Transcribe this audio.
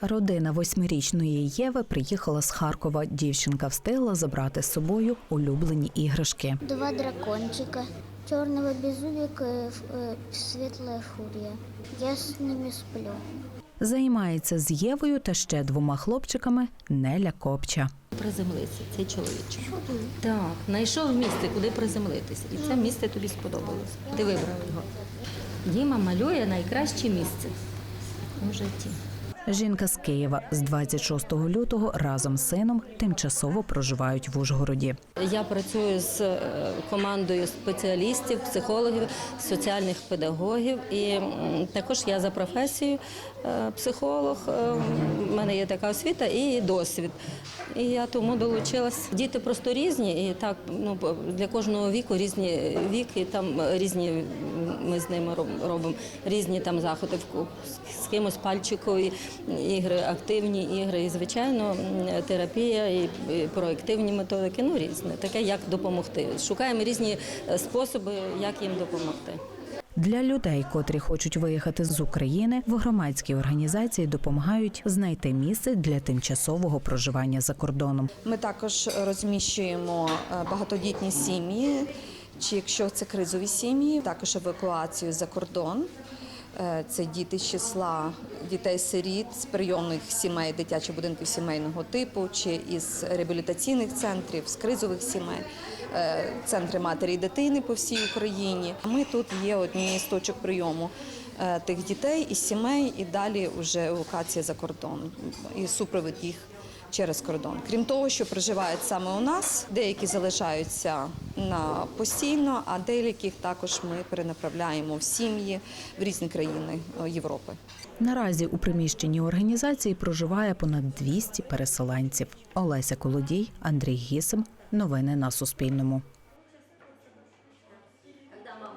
Родина восьмирічної Єви приїхала з Харкова. Дівчинка встигла забрати з собою улюблені іграшки. Два дракончика, черного беззубика и ф- э. Я с ними сплю. Займається з Євою та ще двома хлопчиками Неля Копча. Приземлися, цей чоловічок. Так, знайшов місце, куди приземлитися. І це місце тобі сподобалось. Ти вибрав його. Діма малює найкраще місце у житті. Жінка з Києва з 26 лютого разом з сином тимчасово проживають в Ужгороді. Я працюю з е, командою спеціалістів, психологів, соціальних педагогів. І також я за професією е, психолог. Е, У мене є така освіта і досвід. І я тому долучилась. Діти просто різні, і так ну для кожного віку різні віки, там е, різні ми з ними робимо різні там заходи в з кимось пальчикові ігри, активні ігри. І звичайно, терапія і, і проактивні методики. Ну різне, таке як допомогти. Шукаємо різні е, способи, як їм допомогти. Для людей, котрі хочуть виїхати з України, в громадській організації допомагають знайти місце для тимчасового проживання за кордоном. Ми також розміщуємо е, багатодітні сім'ї, чи якщо це кризові сім'ї, також евакуацію за кордон. Е, Це діти з числа дітей-сиріт з прийомних сімей, дитячих будинків сімейного типу, чи із реабілітаційних центрів, з кризових сімей, е, центри матері і дитини по всій Україні. Ми тут є одні з точок прийому тих дітей і сімей, і далі вже евакуація за кордон і супровід їх через кордон. Крім того, що проживають саме у нас, деякі залишаються на постійно, а деяких також ми перенаправляємо в сім'ї в різні країни е, Європи. Наразі у приміщенні організації проживає понад 200 переселенців. Олеся Колодій, Андрій Гісим. Новини на Суспільному.